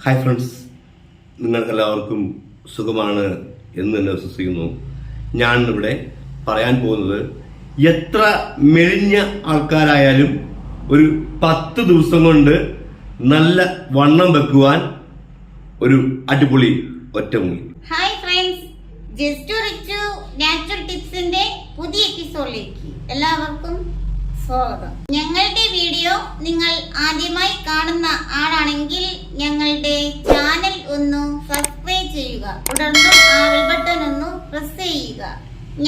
Hi friends നിങ്ങൾക്കെല്ലാവർക്കും സുഖമാണ് എന്ന് തന്നെ വിശ്വസിക്കുന്നു. ഞാൻ ഇവിടെ പറയാൻ പോകുന്നത് എത്ര മെലിഞ്ഞ ആൾക്കാരായാലും ഒരു പത്ത് ദിവസം കൊണ്ട് നല്ല വണ്ണം വെക്കുവാൻ ഒരു അടിപൊളി ഒറ്റമൂലി ഹായ് ഫ്രണ്ട്സ് ജസ്റ്റ് നാച്ചുറൽ ടിപ്സിന്റെ പുതിയ എപ്പിസോഡിലേക്ക് എല്ലാവർക്കും സ്വാഗതം. ഞങ്ങളുടെ വീഡിയോ നിങ്ങൾ ആദ്യമായി കാണുന്ന ആളാണെങ്കിൽ ഞങ്ങളുടെ ചാനൽ ഒന്ന് സബ്സ്ക്രൈബ് ചെയ്യുക. തുടർന്ന് ആ ബട്ടൺ ഒന്ന് പ്രസ് ചെയ്യുക.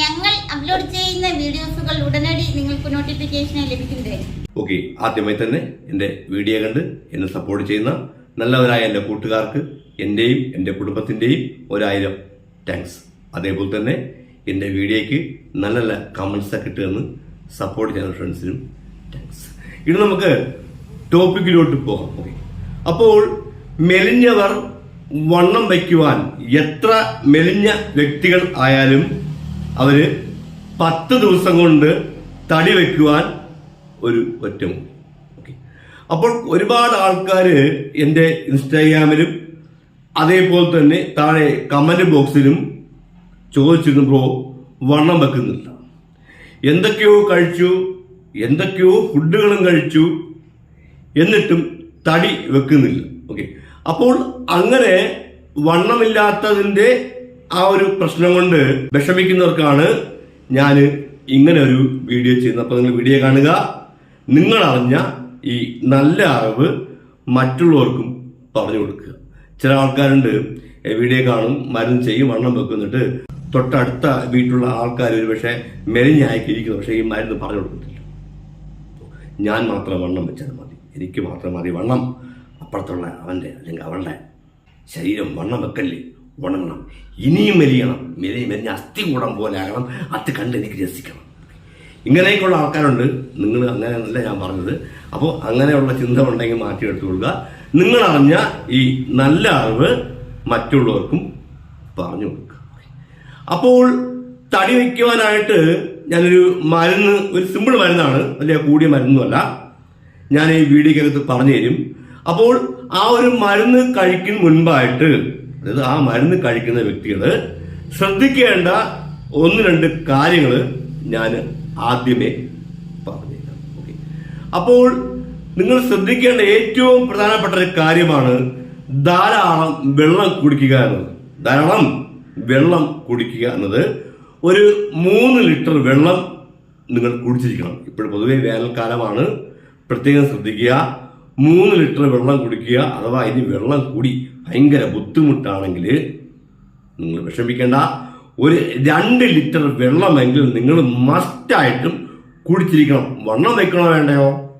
ഞങ്ങൾ അപ്ലോഡ് ചെയ്യുന്ന വീഡിയോസുകൾ ഉടനടി നിങ്ങൾക്ക് നോട്ടിഫിക്കേഷൻ ലഭിക്കുന്നതേ. ഓക്കെ ആദ്യമായി തന്നെ എന്റെ വീഡിയോ കണ്ട് എന്നെ സപ്പോർട്ട് ചെയ്യുന്ന നല്ലവരായ എന്റെ കൂട്ടുകാർക്ക് എന്റെയും എന്റെ കുടുംബത്തിന്റെയും ഒരായിരം താങ്ക്സ് അതേപോലെ തന്നെ എന്റെ വീഡിയോയ്ക്ക് നല്ല നല്ല കമന്റ്സ് ഒക്കെ ഇട്ടുതന്ന് സപ്പോർട്ട് ചെയ്യുന്ന ഫ്രണ്ട്സിനും താങ്ക്സ് ഇനി നമുക്ക് ടോപ്പിക്കിലോട്ട് പോകാം. ഓക്കെ അപ്പോൾ മെലിഞ്ഞവർ വണ്ണം വയ്ക്കുവാൻ എത്ര മെലിഞ്ഞ വ്യക്തികൾ ആയാലും അവർ പത്ത് ദിവസം കൊണ്ട് തടി വെക്കുവാൻ ഒരു ഒറ്റമു ഓക്കെ അപ്പോൾ ഒരുപാട് ആൾക്കാർ എന്റെ ഇൻസ്റ്റാഗ്രാമിലും അതേപോലെ തന്നെ താഴെ കമന്റ് ബോക്സിലും ചോദിച്ചിരുന്നു ബ്രോ വണ്ണം വെക്കുന്നില്ല. എന്തൊക്കെയോ കഴിച്ചു എന്തൊക്കെയോ ഫുഡുകളും കഴിച്ചു എന്നിട്ടും തടി വെക്കുന്നില്ല. ഓക്കെ അപ്പോൾ അങ്ങനെ വണ്ണമില്ലാത്തതിന്റെ ആ ഒരു പ്രശ്നം കൊണ്ട് വിഷമിക്കുന്നവർക്കാണ് ഞാൻ ഇങ്ങനെ ഒരു വീഡിയോ ചെയ്യുന്നത്. അപ്പോൾ നിങ്ങൾ വീഡിയോ കാണുക. നിങ്ങൾ അറിഞ്ഞ ഈ നല്ല അറിവ് മറ്റുള്ളവർക്കും പറഞ്ഞു കൊടുക്കുക. ചില ആൾക്കാരുണ്ട് വീഡിയോ കാണും മരുന്ന് ചെയ്യും വണ്ണം വെക്കുന്നിട്ട് തൊട്ടടുത്ത വീട്ടിലുള്ള ആൾക്കാർ ഒരു പക്ഷേ മെലിഞ്ഞായിക്കിരിക്കുന്നു പക്ഷേ ഈ മരുന്ന് പറഞ്ഞു കൊടുക്കത്തില്ല. ഞാൻ മാത്രം വണ്ണം വെച്ചാൽ മതി. എനിക്ക് മാത്രം മതി വണ്ണം. അപ്പുറത്തുള്ള അവന്റെ അല്ലെങ്കിൽ അവളുടെ ശരീരം വണ്ണം വെക്കല്ലേ? ഉണങ്ങണം. ഇനിയും മെലിയണം. മെലി മെലിഞ്ഞ അസ്ഥി കൂടം പോലെ ആകണം. അത് കണ്ട് എനിക്ക് രസിക്കണം. ഇങ്ങനെയൊക്കെയുള്ള ആൾക്കാരുണ്ട്. നിങ്ങൾ അങ്ങനെയല്ല ഞാൻ പറഞ്ഞത്. അപ്പോൾ അങ്ങനെയുള്ള ചിന്ത ഉണ്ടെങ്കിൽ മാറ്റിയെടുത്തു കൊടുക്കുക നിങ്ങൾ അറിഞ്ഞ ഈ നല്ല അറിവ് മറ്റുള്ളവർക്കും പറഞ്ഞു കൊടുക്കുക. അപ്പോൾ തടി വയ്ക്കുവാനായിട്ട് ഞാനൊരു മരുന്ന് ഒരു സിമ്പിൾ മരുന്നാണ്. വലിയ കൂടിയ മരുന്നല്ല ഞാൻ ഈ വീഡിയോക്കകത്ത് പറഞ്ഞു തരും അപ്പോൾ ആ ഒരു മരുന്ന് കഴിക്കുന്ന മുൻപായിട്ട് അതായത് ആ മരുന്ന് കഴിക്കുന്ന വ്യക്തികൾ ശ്രദ്ധിക്കേണ്ട ഒന്ന് രണ്ട് കാര്യങ്ങൾ ഞാൻ ആദ്യമേ പറഞ്ഞുതരാം. ഓക്കെ. അപ്പോൾ നിങ്ങൾ ശ്രദ്ധിക്കേണ്ട ഏറ്റവും പ്രധാനപ്പെട്ട ഒരു കാര്യമാണ് ധാരാളം വെള്ളം കുടിക്കുക എന്നത്. ധാരാളം വെള്ളം കുടിക്കുക എന്നത് ഒരു മൂന്ന് ലിറ്റർ വെള്ളം നിങ്ങൾ കുടിച്ചിരിക്കണം. ഇപ്പോൾ പൊതുവേ വേനൽക്കാലമാണ്. പ്രത്യേകം ശ്രദ്ധിക്കുക. മൂന്ന് ലിറ്റർ വെള്ളം കുടിക്കുക അഥവാ ഇനി വെള്ളം കൂടി ഭയങ്കര ബുദ്ധിമുട്ടാണെങ്കിൽ നിങ്ങൾ വിഷമിക്കേണ്ട. ഒരു രണ്ട് ലിറ്റർ വെള്ളമെങ്കിലും നിങ്ങൾ മസ്റ്റായിട്ടും കുടിച്ചിരിക്കണം. വണ്ണം വെക്കണോ വേണ്ടയോ?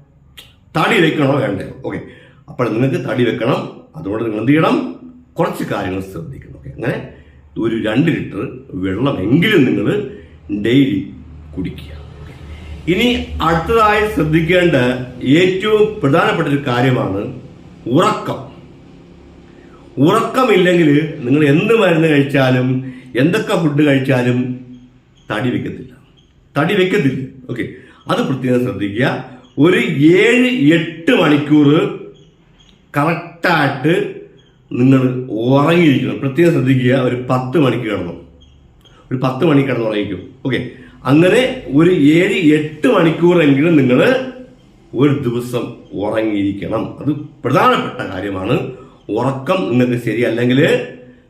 തടി വെക്കണോ വേണ്ടയോ? ഓക്കെ. അപ്പോൾ നിങ്ങൾക്ക് തടി വെക്കണം. അതുകൊണ്ട് നിങ്ങൾ എന്ത് ചെയ്യണം? കുറച്ച് കാര്യങ്ങൾ ശ്രദ്ധിക്കണം. ഓക്കെ. അങ്ങനെ ഒരു രണ്ട് ലിറ്റർ വെള്ളമെങ്കിലും നിങ്ങൾ ഡെയിലി കുടിക്കുക. ഇനി അടുത്തതായി ശ്രദ്ധിക്കേണ്ട ഏറ്റവും പ്രധാനപ്പെട്ട ഒരു കാര്യമാണ് ഉറക്കം. ഉറക്കമില്ലെങ്കിൽ നിങ്ങൾ എന്ത് മരുന്ന് കഴിച്ചാലും എന്തൊക്കെ ഫുഡ് കഴിച്ചാലും തടി വെക്കത്തില്ല. തടി വെക്കത്തില്ല. ഓക്കെ അത് പ്രത്യേകം ശ്രദ്ധിക്കുക. ഒരു ഏഴ് എട്ട് മണിക്കൂർ കറക്റ്റായിട്ട് നിങ്ങൾ ഉറങ്ങിയിരിക്കണം. പ്രത്യേകം ശ്രദ്ധിക്കുക ഒരു പത്ത് മണിക്ക് കിടന്നു. ഒരു പത്ത് മണി കിടന്ന് ഉറങ്ങിക്കും ഓക്കെ അങ്ങനെ ഒരു ഏഴ് എട്ട് മണിക്കൂറെങ്കിലും നിങ്ങൾ ഒരു ദിവസം ഉറങ്ങിയിരിക്കണം. അത് പ്രധാനപ്പെട്ട കാര്യമാണ്. ഉറക്കം നിങ്ങൾക്ക് ശരിയല്ലെങ്കിൽ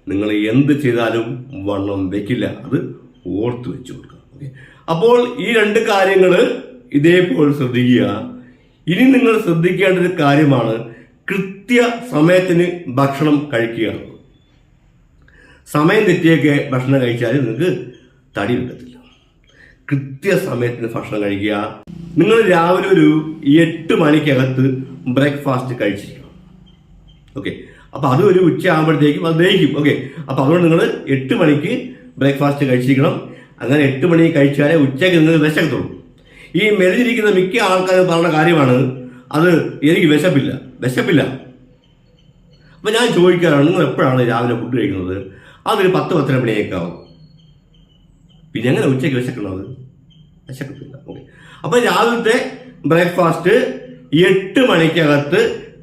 നിങ്ങൾ എന്ത് ചെയ്താലും വണ്ണം വെക്കില്ല. അത് ഓർത്ത് വെച്ചു കൊടുക്കുക. ഓക്കെ അപ്പോൾ ഈ രണ്ട് കാര്യങ്ങൾ ഇതേപോലെ ശ്രദ്ധിക്കുക. ഇനി നിങ്ങൾ ശ്രദ്ധിക്കേണ്ട ഒരു കാര്യമാണ്. കൃത്യ സമയത്തിന് ഭക്ഷണം കഴിക്കുക. സമയം തെറ്റിയൊക്കെ ഭക്ഷണം കഴിച്ചാൽ നിങ്ങൾക്ക് തടി വെക്കത്തില്ല കൃത്യസമയത്തിന് ഭക്ഷണം കഴിക്കുക. നിങ്ങൾ രാവിലെ ഒരു എട്ട് മണിക്കകത്ത് ബ്രേക്ക്ഫാസ്റ്റ് കഴിച്ചിരിക്കണം. ഓക്കെ. അപ്പം അത് ഒരു ഉച്ച ആകുമ്പോഴത്തേക്കും അത് ദഹിക്കും. ഓക്കെ. അപ്പം അതുകൊണ്ട് നിങ്ങൾ എട്ട് മണിക്ക് ബ്രേക്ക്ഫാസ്റ്റ് കഴിച്ചിരിക്കണം. അങ്ങനെ എട്ട് മണി കഴിച്ചാലേ ഉച്ചയ്ക്ക് നിങ്ങൾ വിശക്കത്തുള്ളൂ. ഈ മെലിഞ്ഞിരിക്കുന്ന മിക്ക ആൾക്കാരും പറയുന്ന കാര്യമാണ് അത് എനിക്ക് വിശപ്പില്ല. വിശപ്പില്ല. അപ്പൊ ഞാൻ ചോദിക്കാറാണ് നിങ്ങൾ എപ്പോഴാണ് രാവിലെ ഫുഡ് കഴിക്കുന്നത്? അതൊരു പത്ത് പത്തര മണിയൊക്കെ ആവും പിന്നെ എങ്ങനെ ഉച്ചയ്ക്ക് വിശക്കുന്നത് വിശക്കത്തില്ല. ഓക്കെ അപ്പം രാവിലത്തെ ബ്രേക്ക്ഫാസ്റ്റ് എട്ട് മണിക്കകത്ത്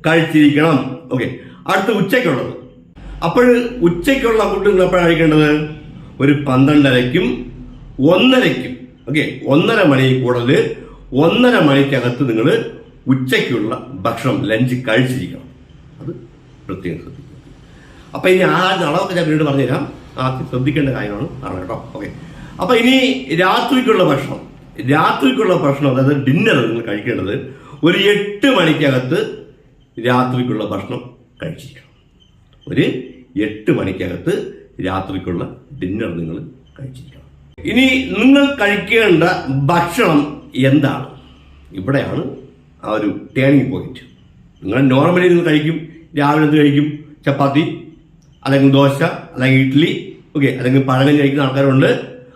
കഴിച്ചിരിക്കണം. ഓക്കെ അടുത്ത ഉച്ചയ്ക്കുള്ളത്. അപ്പോൾ ഉച്ചയ്ക്കുള്ള ഫുഡ് നിങ്ങൾ എപ്പോഴാണ് കഴിക്കേണ്ടത്? ഒരു പന്ത്രണ്ടരയ്ക്കും ഒന്നരയ്ക്കും. ഓക്കെ ഒന്നര മണി കൂടുതൽ ഒന്നര മണിക്കകത്ത് നിങ്ങൾ ഉച്ചയ്ക്കുള്ള ഭക്ഷണം ലഞ്ച് കഴിച്ചിരിക്കണം. അത് പ്രത്യേകം ശ്രദ്ധിക്കുക. അപ്പോൾ ഇനി ആ അളവൊക്കെ ഞാൻ പിന്നീട് പറഞ്ഞുതരാം. ആദ്യം ശ്രദ്ധിക്കേണ്ട കാര്യമാണ്. ആണ് കേട്ടോ. ഓക്കെ അപ്പൊ ഇനി രാത്രിക്കുള്ള ഭക്ഷണം. രാത്രിക്കുള്ള ഭക്ഷണം അതായത് ഡിന്നർ നിങ്ങൾ കഴിക്കേണ്ടത് ഒരു എട്ട് മണിക്കകത്ത് രാത്രിക്കുള്ള ഭക്ഷണം കഴിച്ചിരിക്കണം. ഒരു എട്ട് മണിക്കകത്ത് രാത്രിക്കുള്ള ഡിന്നർ നിങ്ങൾ കഴിച്ചിരിക്കണം. ഇനി നിങ്ങൾ കഴിക്കേണ്ട ഭക്ഷണം എന്താണ്? ഇവിടെയാണ് ആ ഒരു ടേണിംഗ് പോയിന്റ് നിങ്ങൾ നോർമലി നിങ്ങൾ കഴിക്കും. രാവിലെ എന്ത് കഴിക്കും? ചപ്പാത്തി അല്ലെങ്കിൽ ദോശ അല്ലെങ്കിൽ ഇഡ്ഡലി ഓക്കെ അല്ലെങ്കിൽ പഴങ്ങൾ കഴിക്കുന്ന ആൾക്കാരുണ്ട്.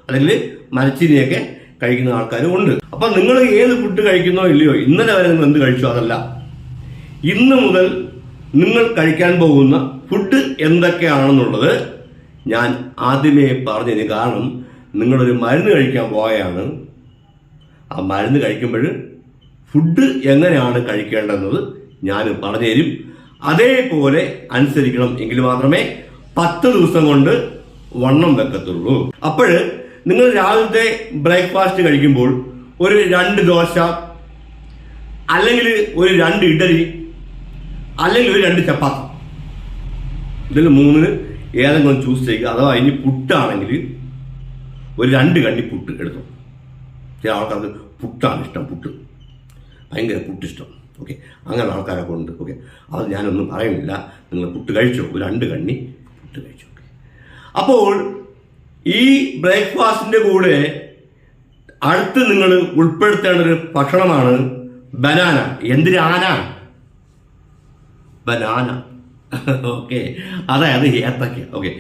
അല്ലെങ്കിൽ മരച്ചീനിയൊക്കെ കഴിക്കുന്ന ആൾക്കാരും ഉണ്ട് അപ്പൊ നിങ്ങൾ ഏത് ഫുഡ് കഴിക്കുന്നോ ഇല്ലയോ ഇന്നലെ വരെ നിങ്ങൾ എന്ത് കഴിച്ചോ അതല്ല. ഇന്ന് മുതൽ നിങ്ങൾ കഴിക്കാൻ പോകുന്ന ഫുഡ് എന്തൊക്കെയാണെന്നുള്ളത് ഞാൻ ആദ്യമേ പറഞ്ഞതിന് കാരണം നിങ്ങളൊരു മരുന്ന് കഴിക്കാൻ പോയാണ്. ആ മരുന്ന് കഴിക്കുമ്പോൾ ഫുഡ് എങ്ങനെയാണ് കഴിക്കേണ്ടതെന്നത് ഞാൻ പറഞ്ഞു തരും അതേപോലെ അനുസരിക്കണം എങ്കിൽ മാത്രമേ പത്ത് ദിവസം കൊണ്ട് വണ്ണം വെക്കത്തുള്ളൂ. അപ്പോൾ നിങ്ങൾ രാവിലത്തെ ബ്രേക്ക്ഫാസ്റ്റ് കഴിക്കുമ്പോൾ ഒരു രണ്ട് ദോശ അല്ലെങ്കിൽ ഒരു രണ്ട് ഇഡലി അല്ലെങ്കിൽ ഒരു രണ്ട് ചപ്പാത്തി. ഇതിൽ മൂന്നിന് ഏതെങ്കിലും ചൂസ് ചെയ്യുക. അഥവാ ഇനി പുട്ടാണെങ്കിൽ ഒരു രണ്ട് കണ്ടി പുട്ട് എടുത്തു. ചില ആൾക്കാർക്ക് പുട്ടാണ് ഇഷ്ടം പുട്ട്. ഭയങ്കര പുട്ട് ഇഷ്ടം ഓക്കെ അങ്ങനെ ആൾക്കാരൊക്കെ ഉണ്ട് ഓക്കെ അത് ഞാനൊന്നും പറയുന്നില്ല. നിങ്ങൾ പുട്ട് കഴിച്ചോ? ഒരു രണ്ട് കണ്ണി പുട്ട് കഴിച്ചു? ഓക്കെ അപ്പോൾ ഈ ബ്രേക്ക്ഫാസ്റ്റിന്റെ കൂടെ അടുത്ത് നിങ്ങൾ ഉൾപ്പെടുത്തേണ്ട ഒരു ഭക്ഷണമാണ് ബനാന. എന്തിനാന ബനാന. ഓക്കെ അതായത് ഏത്തക്ക. ഓക്കെ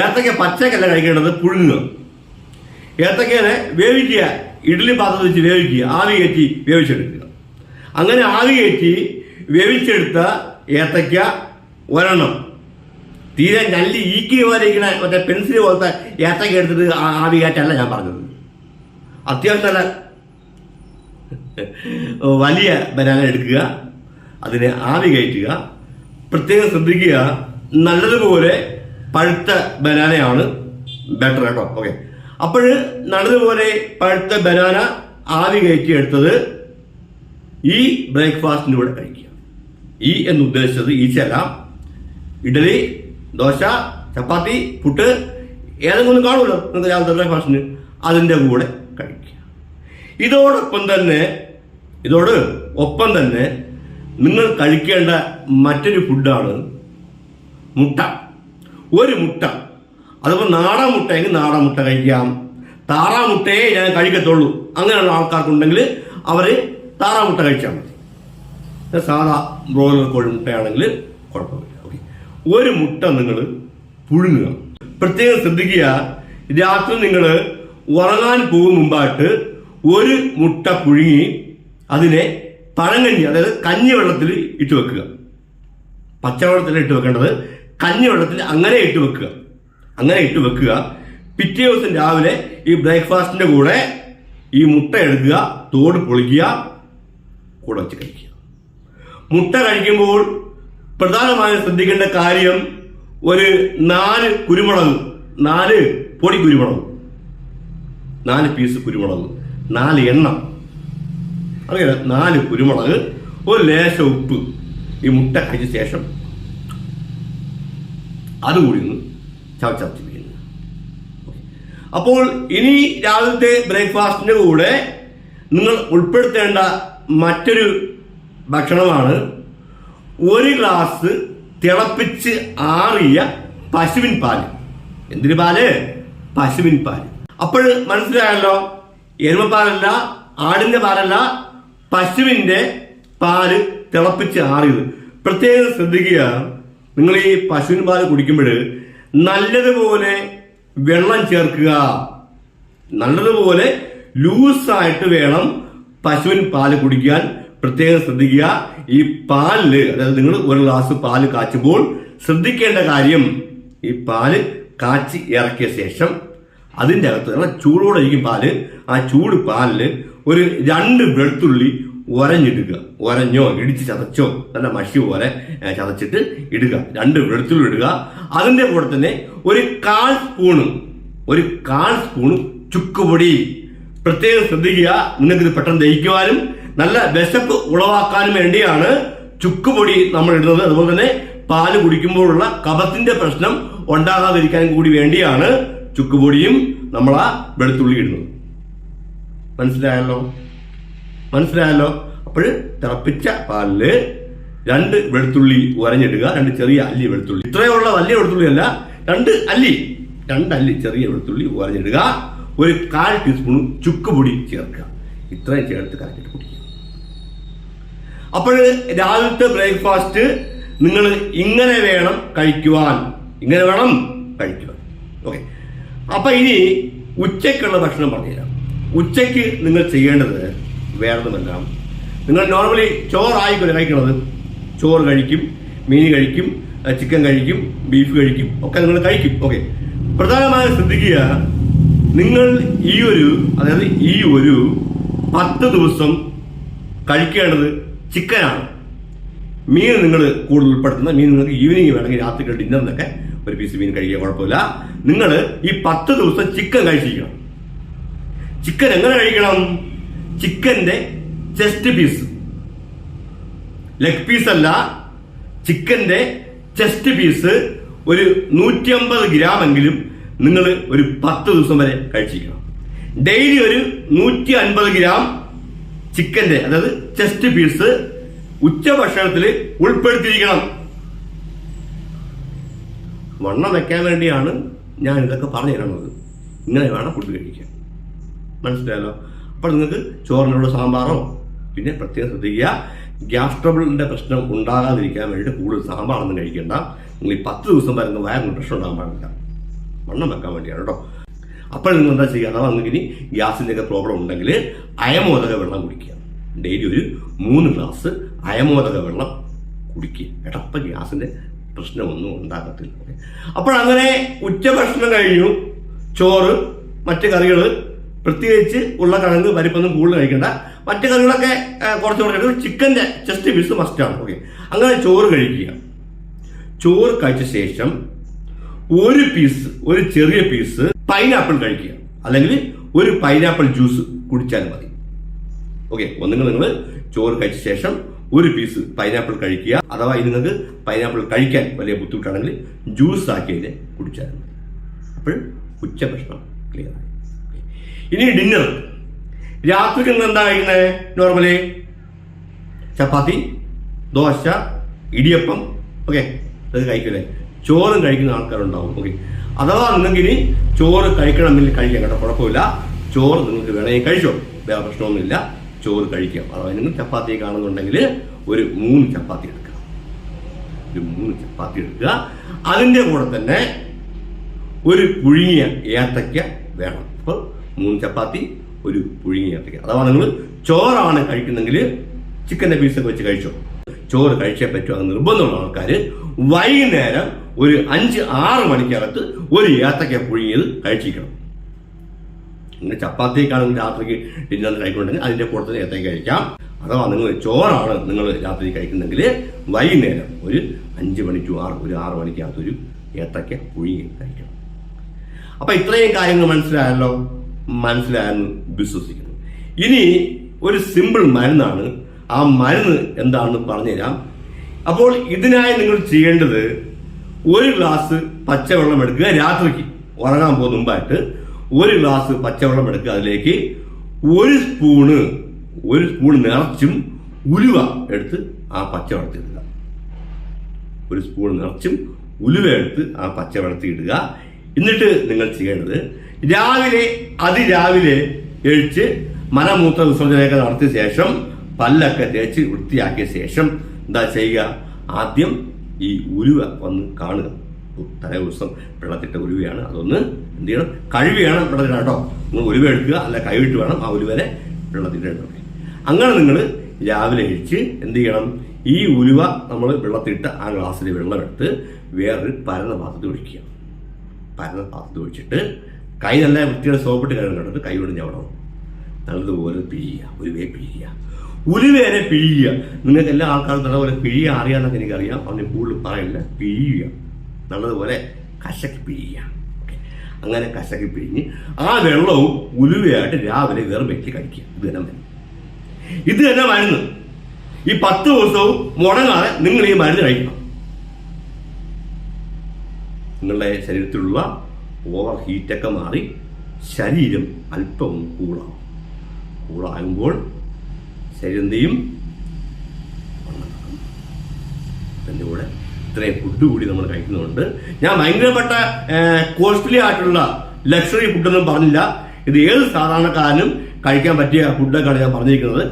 ഏത്തക്ക പച്ചക്കല്ല കഴിക്കേണ്ടത് പുഴുങ്ങുക ഏത്തക്കേനെ വേവിക്കുക. ഇഡ്ഡലി പാത്രത്തിൽ വെച്ച് വേവിക്കുക. ആവി കയറ്റി വേവിച്ചെടുക്കുക. അങ്ങനെ ആവി കയറ്റി വേവിച്ചെടുത്ത ഏത്തയ്ക്ക ഒരെണ്ണം. തീരെ നല്ല ഈക്കി പോലെ ഇരിക്കണ മറ്റേ പെൻസിൽ പോലത്തെ ഏത്തയ്ക്ക എടുത്തിട്ട് ആവി കയറ്റല്ല ഞാൻ പറഞ്ഞത്. അത്യാവശ്യം നല്ല വലിയ ബനാന എടുക്കുക അതിനെ ആവി കയറ്റുക പ്രത്യേകം ശ്രദ്ധിക്കുക. നല്ലതുപോലെ പഴുത്ത ബനാനയാണ് ബെറ്റർ കേട്ടോ. ഓക്കെ അപ്പോൾ നല്ലതുപോലെ പഴുത്ത ബനാന ആവി കയറ്റി എടുത്തത് ഈ ബ്രേക്ക്ഫാസ്റ്റിന്റെ കൂടെ കഴിക്കുക. ഈ എന്ന് ഉദ്ദേശിച്ചത് ഈച്ചല്ല ഇഡലി ദോശ ചപ്പാത്തി പുട്ട് ഏതെങ്കിലും കാണുമല്ലോ നിങ്ങൾക്ക് രാവിലത്തെ ബ്രേക്ക്ഫാസ്റ്റിന്? അതിന്റെ കൂടെ കഴിക്കുക. ഇതോടൊപ്പം തന്നെ ഇതോട് ഒപ്പം തന്നെ നിങ്ങൾ കഴിക്കേണ്ട മറ്റൊരു ഫുഡാണ് മുട്ട. ഒരു മുട്ട. അതിപ്പോൾ നാടൻ മുട്ടയെങ്കിൽ നാടൻ മുട്ട കഴിക്കാം. താറാമുട്ടയെ ഞാൻ കഴിക്കത്തുള്ളൂ. അങ്ങനെയുള്ള ആൾക്കാർക്കുണ്ടെങ്കിൽ അവർ താറാ മുട്ട കഴിച്ചാൽ മതി. സാധാ ബ്രോയിലർ കോഴി മുട്ടയാണെങ്കിൽ കുഴപ്പമില്ല. ഓക്കെ ഒരു മുട്ട നിങ്ങൾ പുഴുങ്ങുക. പ്രത്യേകം ശ്രദ്ധിക്കുക രാത്രി നിങ്ങൾ ഉറങ്ങാൻ പോകും മുമ്പായിട്ട് ഒരു മുട്ട പുഴുങ്ങി അതിനെ പഴങ്കഞ്ഞി അതായത് കഞ്ഞി വെള്ളത്തിൽ ഇട്ട് വെക്കുക. പച്ചവെള്ളത്തിൽ ഇട്ട് വെക്കേണ്ടത്. കഞ്ഞി വെള്ളത്തിൽ അങ്ങനെ ഇട്ട് വെക്കുക. അങ്ങനെ ഇട്ട് വെക്കുക. പിറ്റേ ദിവസം രാവിലെ ഈ ബ്രേക്ക്ഫാസ്റ്റിന്റെ കൂടെ ഈ മുട്ട എടുക്കുക തോട് പൊളിക്കുക കൂടെ വെച്ച് കഴിക്കുക. മുട്ട കഴിക്കുമ്പോൾ പ്രധാനമായും ശ്രദ്ധിക്കേണ്ട കാര്യം ഒരു നാല് കുരുമുളക് നാല് പൊടി കുരുമുളക് നാല് പീസ് കുരുമുളക് നാല് എണ്ണ. അറിയാം നാല് കുരുമുളക് ഒരു ലേശ ഉപ്പ് ഈ മുട്ട കഴിച്ച ശേഷം അതുകൂടി ഒന്ന് ചവച്ചവച്ച് അപ്പോൾ ഇനി രാവിലത്തെ ബ്രേക്ക്ഫാസ്റ്റിന്റെ കൂടെ നിങ്ങൾ ഉൾപ്പെടുത്തേണ്ട മറ്റൊരു ഭക്ഷണമാണ്. ഒരു ഗ്ലാസ് തിളപ്പിച്ച് ആറിയ പശുവിൻ പാൽ എന്തിനു പാൽ? പശുവിൻ പാൽ അപ്പോൾ മനസ്സിലായല്ലോ എരുമപ്പാലല്ല ആടിന്റെ പാലല്ല പശുവിന്റെ പാൽ തിളപ്പിച്ച് ആറിയത്. പ്രത്യേകം ശ്രദ്ധിക്കുക നിങ്ങൾ ഈ പശുവിൻ പാൽ കുടിക്കുമ്പോൾ നല്ലതുപോലെ വെള്ളം ചേർക്കുക. നല്ലതുപോലെ ലൂസായിട്ട് വേണം പശുവിൻ പാൽ കുടിക്കാൻ പ്രത്യേകം ശ്രദ്ധിക്കുക. ഈ പാലിൽ അതായത് നിങ്ങൾ ഒരു ഗ്ലാസ് പാൽ കാച്ചുമ്പോൾ ശ്രദ്ധിക്കേണ്ട കാര്യം ഈ പാൽ കാച്ചി ഇറക്കിയ ശേഷം അതിന്റെ അകത്ത് നല്ല ചൂടോടെ ഇരിക്കും പാൽ. ആ ചൂട് പാലിൽ ഒരു രണ്ട് വെളുത്തുള്ളി ഉരഞ്ഞിടുക. ഉരഞ്ഞോ ഇടിച്ച് ചതച്ചോ നല്ല മഷി പോലെ ചതച്ചിട്ട് ഇടുക. രണ്ട് വെളുത്തുള്ളി ഇടുക. അതിന്റെ കൂടെ തന്നെ ഒരു കാൽ സ്പൂണും ഒരു കാൽ സ്പൂണും ചുക്കുപൊടി പ്രത്യേകം ശ്രദ്ധിക്കുക. നിങ്ങൾക്ക് ഇത് പെട്ടെന്ന് ദഹിക്കുവാനും നല്ല വിശപ്പ് ഉളവാക്കാനും വേണ്ടിയാണ് ചുക്കുപൊടി നമ്മൾ ഇടുന്നത് അതുപോലെ തന്നെ പാൽ കുടിക്കുമ്പോഴുള്ള കഫത്തിന്റെ പ്രശ്നം ഉണ്ടാകാതിരിക്കാൻ കൂടി വേണ്ടിയാണ് ചുക്കുപൊടിയും നമ്മൾ ആ വെളുത്തുള്ളി ഇടുന്നത്. മനസ്സിലായല്ലോ? മനസ്സിലായല്ലോ? അപ്പോൾ തിളപ്പിച്ച പാലിൽ രണ്ട് വെളുത്തുള്ളി ഉരഞ്ഞിടുക. രണ്ട് ചെറിയ അല്ലി വെളുത്തുള്ളി. ഇത്രയുള്ള വലിയ വെളുത്തുള്ളി അല്ല രണ്ട് അല്ലി. രണ്ട് അല്ലി ചെറിയ വെളുത്തുള്ളി ഉരഞ്ഞിടുക. ഒരു കാൽ ടീസ്പൂൺ ചുക്കുപൊടി ചേർക്കുക. ഇത്രയും ചേർത്ത് കറക്റ്റ് കുടിക്കുക. അപ്പോൾ രാവിലത്തെ ബ്രേക്ക്ഫാസ്റ്റ് നിങ്ങൾ ഇങ്ങനെ വേണം കഴിക്കുവാൻ. ഇങ്ങനെ വേണം കഴിക്കുവാൻ. ഓക്കെ അപ്പൊ ഇനി ഉച്ചയ്ക്കുള്ള ഭക്ഷണം പറഞ്ഞുതരാം. ഉച്ചയ്ക്ക് നിങ്ങൾ ചെയ്യേണ്ടത് വേറൊന്നുമല്ല. നിങ്ങൾ നോർമലി ചോറായിക്കോലെ കഴിക്കണത്? ചോറ് കഴിക്കും മീൻ കഴിക്കും ചിക്കൻ കഴിക്കും ബീഫ് കഴിക്കും ഒക്കെ നിങ്ങൾ കഴിക്കും. ഓക്കെ പ്രധാനമായും ശ്രദ്ധിക്കുക നിങ്ങൾ ഈ ഒരു അതായത് ഈ ഒരു പത്ത് ദിവസം കഴിക്കേണ്ടത് ചിക്കനാണ്. മീൻ നിങ്ങൾ കൂടുതൽ ഉൾപ്പെടുത്തുന്ന മീൻ നിങ്ങൾക്ക് ഈവനിങ് വേണമെങ്കിൽ രാത്രി ഡിന്നറിനൊക്കെ ഒരു പീസ് മീൻ കഴിക്കുക കുഴപ്പമില്ല. നിങ്ങൾ ഈ പത്ത് ദിവസം ചിക്കൻ കഴിച്ചിരിക്കണം. ചിക്കൻ എങ്ങനെ കഴിക്കണം? ചിക്കന്റെ ചെസ്റ്റ് പീസ് ലെഗ് പീസ് അല്ല ചിക്കന്റെ ചെസ്റ്റ് പീസ് ഒരു നൂറ്റി അമ്പത് ഗ്രാം എങ്കിലും നിങ്ങൾ ഒരു പത്ത് ദിവസം വരെ കഴിച്ചിരിക്കണം. ഡെയിലി ഒരു നൂറ്റി അൻപത് ഗ്രാം ചിക്കന്റെ അതായത് ചെസ്റ്റ് പീസ് ഉച്ചഭക്ഷണത്തിൽ ഉൾപ്പെടുത്തിയിരിക്കണം. വണ്ണം വെക്കാൻ വേണ്ടിയാണ് ഞാൻ ഇതൊക്കെ പറഞ്ഞു തരുന്നത്. ഇങ്ങനെ വേണം ഫുഡ് കഴിക്കാൻ. മനസ്സിലായല്ലോ? അപ്പോൾ നിങ്ങൾക്ക് ചോറിനുള്ള സാമ്പാറോ പിന്നെ പ്രത്യേകം ശ്രദ്ധിക്കുക ഗ്യാസ് പ്രശ്നം ഉണ്ടാകാതിരിക്കാൻ വേണ്ടിയിട്ട് കൂടുതൽ സാമ്പാറൊന്നും കഴിക്കേണ്ട. നിങ്ങൾ ഈ പത്ത് ദിവസം വരുന്ന വയറിന് പ്രശ്നം ഉണ്ടാകാൻ പാടില്ല. വണ്ണം വെക്കാൻ വേണ്ടിയാണ് കേട്ടോ അപ്പോൾ നിങ്ങൾ എന്താ ചെയ്യുക? അഥവാ നിങ്ങൾക്ക് ഇനി ഗ്യാസിന്റെ ഒക്കെ പ്രോബ്ലം ഉണ്ടെങ്കിൽ അയമോദക വെള്ളം കുടിക്കുക. ഡെയിലി ഒരു മൂന്ന് ഗ്ലാസ് അയമോദക വെള്ളം കുടിക്കുക. കേട്ടോ? അപ്പം ഗ്യാസിന്റെ പ്രശ്നമൊന്നും ഉണ്ടാകത്തില്ല. അപ്പോഴങ്ങനെ ഉച്ചഭക്ഷണം കഴിഞ്ഞു. ചോറ് മറ്റ് കറികൾ പ്രത്യേകിച്ച് ഉള്ള കിഴങ്ങ് പരിപ്പൊന്നും കൂടുതൽ കഴിക്കണ്ട. മറ്റ് കറികളൊക്കെ കുറച്ച് കുറച്ച് ചിക്കന്റെ ചെസ്റ്റ് പീസ് മസ്റ്റാണ് ഓക്കെ. അങ്ങനെ ചോറ് കഴിക്കുക. ചോറ് കഴിച്ച ശേഷം ഒരു പീസ് ഒരു ചെറിയ പീസ് പൈനാപ്പിൾ കഴിക്കുക. അല്ലെങ്കിൽ ഒരു പൈനാപ്പിൾ ജ്യൂസ് കുടിച്ചാൽ മതി. ഓക്കെ ഒന്നുകിൽ നിങ്ങൾ ചോറ് കഴിച്ച ശേഷം ഒരു പീസ് പൈനാപ്പിൾ കഴിക്കുക. അഥവാ ഇത് നിങ്ങൾക്ക് പൈനാപ്പിൾ കഴിക്കാൻ വലിയ ബുദ്ധിമുട്ടാണെങ്കിൽ ജ്യൂസ് ആക്കിയതിനെ കുടിച്ചാൽ മതി. അപ്പോൾ ഉച്ച ഭക്ഷണം ക്ലിയർ ആയി. ഇനി ഡിന്നർ രാത്രി നിങ്ങൾ എന്താ കഴിക്കുന്നത് നോർമലി ചപ്പാത്തി ദോശ ഇടിയപ്പം. ഓക്കെ അത് കഴിക്കില്ലേ? ചോറും കഴിക്കുന്ന ആൾക്കാരുണ്ടാവും. ഓക്കെ അഥവാ നിങ്ങൾക്ക് ഇനി ചോറ് കഴിക്കണമെങ്കിൽ കഴിക്കാം കേട്ടോ കുഴപ്പമില്ല. ചോറ് നിങ്ങൾക്ക് വേണമെങ്കിൽ കഴിച്ചോ. വേറെ പ്രശ്നമൊന്നുമില്ല. ചോറ് കഴിക്കാം. അഥവാ നിങ്ങൾ ചപ്പാത്തി കാണുന്നുണ്ടെങ്കിൽ ഒരു മൂന്ന് ചപ്പാത്തി എടുക്കുക. ഒരു മൂന്ന് ചപ്പാത്തി എടുക്കുക. അതിന്റെ കൂടെ തന്നെ ഒരു പുഴുങ്ങിയ ഏത്തയ്ക്ക വേണം. അപ്പോൾ മൂന്ന് ചപ്പാത്തി ഒരു പുഴുങ്ങിയ ഏത്തയ്ക്ക. അഥവാ നിങ്ങൾ ചോറാണ് കഴിക്കുന്നെങ്കിൽ ചിക്കന്റെ പീസൊക്കെ വെച്ച് കഴിച്ചോ. ചോറ് കഴിച്ചേ പറ്റുമോ അത് നിർബന്ധമുള്ള ആൾക്കാർ വൈകുന്നേരം ഒരു അഞ്ച് ആറ് മണിക്കകത്ത് ഒരു ഏത്തക്ക പുഴുങ്ങിയത് കഴിച്ചിരിക്കണം. നിങ്ങൾ ചപ്പാത്തിക്കാണെങ്കിൽ രാത്രിക്ക് ഡിന്നർ കഴിക്കുന്നുണ്ടെങ്കിൽ അതിന്റെ കൂടെ തന്നെ ഏത്തക്ക കഴിക്കാം. അഥവാ നിങ്ങൾ ചോറാണ് നിങ്ങൾ രാത്രി കഴിക്കുന്നെങ്കിൽ വൈകുന്നേരം ഒരു അഞ്ച് മണി ടു ആറ് ഒരു ആറ് മണിക്കകത്ത് ഒരു ഏത്തക്ക പുഴുങ്ങി കഴിക്കണം. അപ്പം ഇത്രയും കാര്യങ്ങൾ മനസ്സിലായല്ലോ? മനസ്സിലായെന്ന് വിശ്വസിക്കുന്നു. ഇനി ഒരു സിമ്പിൾ മരുന്നാണ്. ആ മരുന്ന് എന്താണെന്ന് പറഞ്ഞുതരാം. അപ്പോൾ ഇതിനായി നിങ്ങൾ ചെയ്യേണ്ടത് ഒരു ഗ്ലാസ് പച്ചവെള്ളം എടുക്കുക രാത്രിക്ക്. ഉറങ്ങാൻ പോകുന്ന മുമ്പായിട്ട് ഒരു ഗ്ലാസ് പച്ചവെള്ളം എടുക്കുക. അതിലേക്ക് ഒരു സ്പൂണ് ഒരു സ്പൂൺ നിറച്ചും ഉലുവ എടുത്ത് ആ പച്ചവെള്ളത്തിൽ ഇടുക. ഒരു സ്പൂൺ നിറച്ചും ഉലുവ എടുത്ത് ആ പച്ചവെള്ളത്തിൽ ഇടുക. എന്നിട്ട് നിങ്ങൾ ചെയ്യേണ്ടത് രാവിലെ അതിരാവിലെ എഴിച്ച് മലമൂത്ര വിസർജനമൊക്കെ നടത്തിയ ശേഷം പല്ലൊക്കെ തേച്ച് വൃത്തിയാക്കിയ ശേഷം എന്താ ചെയ്യുക? ആദ്യം ഈ ഉലുവ വന്ന് കാണുക. തലേ ദിവസം വെള്ളത്തിട്ട ഉലുവയാണ് അതൊന്ന് എന്ത് ചെയ്യണം? കഴുകിയാണ് വെള്ളത്തിന് കേട്ടോ. നിങ്ങൾ ഉലുവ എടുക്കുക. അല്ല കൈവിട്ട് വേണം ആ ഉലുവനെ വെള്ളത്തിട്ടെടുക്കണം അങ്ങനെ നിങ്ങൾ രാവിലെ കഴിച്ച് എന്ത് ചെയ്യണം? ഈ ഉലുവ നമ്മൾ വെള്ളത്തിട്ട് ആ ഗ്ലാസ്സിൽ വെള്ളമെടുത്ത് വേറൊരു പരന്ന പാത്രത്തിൽ ഒഴിക്കുക. പരന്ന പാത്രത്തിൽ ഒഴിച്ചിട്ട് കൈ നല്ല വൃത്തിയുടെ സോപ്പിട്ട് കഴുകണം കൈ കൊണ്ട് ഞവടണം. നല്ലതുപോലെ പിഴിയുക ഒരു പിരിയുക ഉലുവേനെ പിഴിയുക. നിങ്ങൾക്ക് എല്ലാ ആൾക്കാരും നല്ലപോലെ പിഴിയ അറിയാമെന്നൊക്കെ എനിക്കറിയാം. അവനെ കൂടുതൽ പറയില്ല. പിഴിയുക. നല്ലതുപോലെ കശക്കി പിഴിയുക. അങ്ങനെ കശക്കി പിഴിഞ്ഞ് ആ വെള്ളവും ഉലുവയായിട്ട് രാവിലെ വേറെ വെട്ടി കഴിക്കുക. ഇത് തന്നെ മരുന്ന്. ഇത് തന്നെ മരുന്ന്. ഈ പത്ത് ദിവസവും മുടങ്ങാതെ നിങ്ങൾ ഈ മരുന്ന് കഴിക്കണം. നിങ്ങളുടെ ശരീരത്തിലുള്ള ഓവർ ഹീറ്റൊക്കെ മാറി ശരീരം അല്പം കൂളാവും. കൂളാകുമ്പോൾ ശരീരം ചെയ്യും കൂടെ ഇത്രയും ഫുഡ് കൂടി നമ്മൾ കഴിക്കുന്നുണ്ട്. ഞാൻ ഭയങ്കരപ്പെട്ട കോസ്റ്റ്ലി ആയിട്ടുള്ള ലക്ഷറി ഫുഡൊന്നും പറഞ്ഞില്ല. ഇത് ഏത് സാധാരണക്കാരനും കഴിക്കാൻ പറ്റിയ ഫുഡൊക്കെയാണ് ഞാൻ പറഞ്ഞിരിക്കുന്നത്.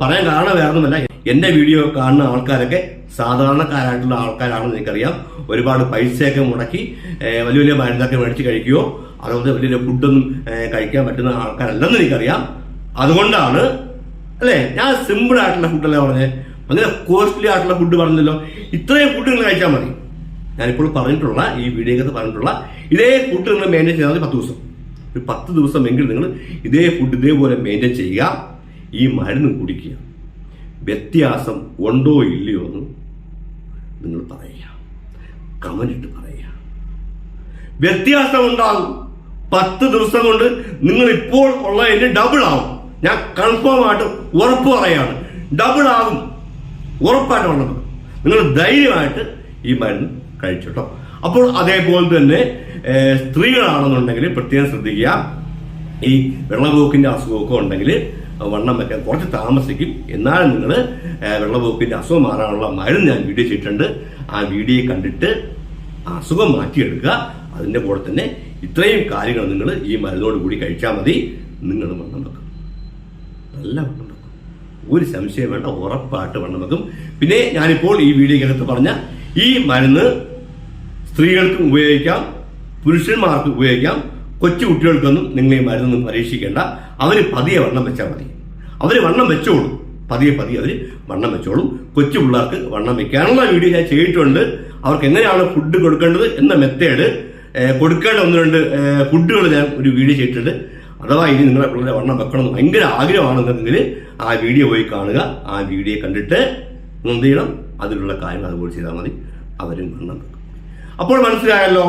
പറയാൻ കാരണം വേറൊന്നുമല്ല എന്റെ വീഡിയോ കാണുന്ന ആൾക്കാരൊക്കെ സാധാരണക്കാരായിട്ടുള്ള ആൾക്കാരാണെന്ന് എനിക്കറിയാം ഒരുപാട് പൈസയൊക്കെ മുടക്കി വലിയ വലിയ മരുന്നൊക്കെ മേടിച്ച് കഴിക്കുകയോ അതുപോലെ വലിയ വലിയ ഫുഡൊന്നും കഴിക്കാൻ പറ്റുന്ന ആൾക്കാരല്ലെന്ന് എനിക്കറിയാം അതുകൊണ്ടാണ് അല്ലേ? ഞാൻ സിമ്പിൾ ആയിട്ടുള്ള ഫുഡല്ലേ പറഞ്ഞത് അങ്ങനെ കോസ്റ്റ്ലി ആയിട്ടുള്ള ഫുഡ് പറഞ്ഞല്ലോ. ഇത്രയും ഫുഡ് നിങ്ങൾ കഴിച്ചാൽ മതി. ഞാനിപ്പോൾ പറഞ്ഞിട്ടുള്ള ഈ വീഡിയോക്കകത്ത് പറഞ്ഞിട്ടുള്ള ഇതേ ഫുഡ് നിങ്ങൾ മെയിന്റെയിൻ ചെയ്താൽ മതി പത്ത് ദിവസം. ഒരു പത്ത് ദിവസമെങ്കിൽ നിങ്ങൾ ഇതേ ഫുഡ് ഇതേപോലെ മെയിന്റെയിൻ ചെയ്യുക. ഈ മരുന്ന് കുടിക്കുക. വ്യത്യാസം ഉണ്ടോ ഇല്ലയോ എന്ന് നിങ്ങൾ പറയുക. കമന്റിട്ട് പറയുക. വ്യത്യാസം ഉണ്ടാകും. പത്ത് ദിവസം കൊണ്ട് നിങ്ങൾ ഇപ്പോൾ ഉള്ളതിന് ഡബിൾ ആവും. ഞാൻ കൺഫേം ആയിട്ട് ഉറപ്പ് പറയാണ്. ഡബിൾ ആകും. ഉറപ്പായിട്ട് ഉള്ളത് നിങ്ങൾ ധൈര്യമായിട്ട് ഈ മരുന്ന് കഴിച്ചിട്ടോ. അപ്പോൾ അതേപോലെ തന്നെ സ്ത്രീകളാണെന്നുണ്ടെങ്കിൽ പ്രത്യേകം ശ്രദ്ധിക്കുക. ഈ വെള്ളപോക്കിന്റെ അസുഖമൊക്കെ ഉണ്ടെങ്കിൽ വണ്ണം വെക്കാൻ കുറച്ച് താമസിക്കും. എന്നാലും നിങ്ങൾ വെള്ളപോക്കിന്റെ അസുഖം മാറാനുള്ള മരുന്ന് ഞാൻ വീഡിയോ ചെയ്തിട്ടുണ്ട്. ആ വീഡിയോ കണ്ടിട്ട് അസുഖം മാറ്റിയെടുക്കുക. അതിന്റെ കൂടെ തന്നെ ഇത്രയും കാര്യങ്ങൾ നിങ്ങൾ ഈ മരുന്നോട് കൂടി കഴിച്ചാൽ മതി. നിങ്ങൾ വണ്ണം വെക്കും നല്ല വണ്ണം വെക്കും. ഒരു സംശയം വേണ്ട ഉറപ്പായിട്ട് വണ്ണം വെക്കും. പിന്നെ ഞാനിപ്പോൾ ഈ വീഡിയോക്കകത്ത് പറഞ്ഞ ഈ മരുന്ന് സ്ത്രീകൾക്കും ഉപയോഗിക്കാം പുരുഷന്മാർക്കും ഉപയോഗിക്കാം കൊച്ചു കുട്ടികൾക്കൊന്നും നിങ്ങൾ ഈ മരുന്നൊന്നും പരീക്ഷിക്കേണ്ട. അവർ പതിയെ വണ്ണം വെച്ചാൽ മതി. അവർ വണ്ണം വെച്ചോളും. പതിയെ പതിയെ അവർ വണ്ണം വെച്ചോളും. കൊച്ചു പിള്ളേർക്ക് വണ്ണം വെക്കാനുള്ള വീഡിയോ ഞാൻ ചെയ്തിട്ടുണ്ട്. അവർക്ക് എങ്ങനെയാണ് ഫുഡ് കൊടുക്കേണ്ടത് എന്ന മെത്തേഡ് കൊടുക്കേണ്ട ഒന്ന് രണ്ട് ഫുഡുകൾ ഞാൻ ഒരു വീഡിയോ ചെയ്തിട്ടുണ്ട്. അഥവാ ഇനി നിങ്ങളെ പിള്ളേരെ വണ്ണം വെക്കണം എന്ന് ഭയങ്കര ആഗ്രഹമാണെന്നുണ്ടെങ്കിൽ ആ വീഡിയോ പോയി കാണുക. ആ വീഡിയോ കണ്ടിട്ട് എന്ത് ചെയ്യണം? അതിലുള്ള കാര്യങ്ങൾ അതുപോലെ ചെയ്താൽ മതി. അവരും വണ്ണം വെക്കും. അപ്പോൾ മനസ്സിലായല്ലോ?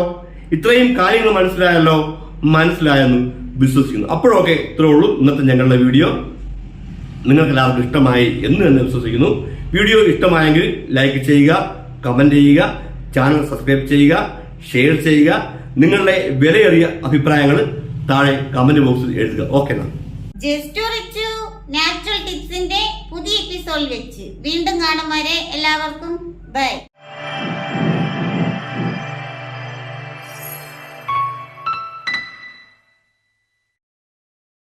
ഇത്രയും കാര്യങ്ങൾ മനസ്സിലായല്ലോ? മനസ്സിലായെന്ന് വിശ്വസിക്കുന്നു. അപ്പോഴൊക്കെ ഇത്രേ ഉള്ളൂ ഇന്നത്തെ ഞങ്ങളുടെ വീഡിയോ നിങ്ങൾക്ക് എല്ലാവർക്കും ഇഷ്ടമായി എന്ന് തന്നെ വിശ്വസിക്കുന്നു. വീഡിയോ ഇഷ്ടമായെങ്കിൽ ലൈക്ക് ചെയ്യുക കമന്റ് ചെയ്യുക ചാനൽ സബ്സ്ക്രൈബ് ചെയ്യുക ഷെയർ ചെയ്യുക. നിങ്ങളുടെ വിലയേറിയ അഭിപ്രായങ്ങൾ താഴെ കമന്റ് ബോക്സിൽ എഴുതുക. ഓക്കെ എന്നാ നാച്ചുറൽ ടിപ്സിന്റെ പുതിയ എപ്പിസോഡ് വെച്ച്. വീണ്ടും കാണും വരെ എല്ലാവർക്കും. ബൈ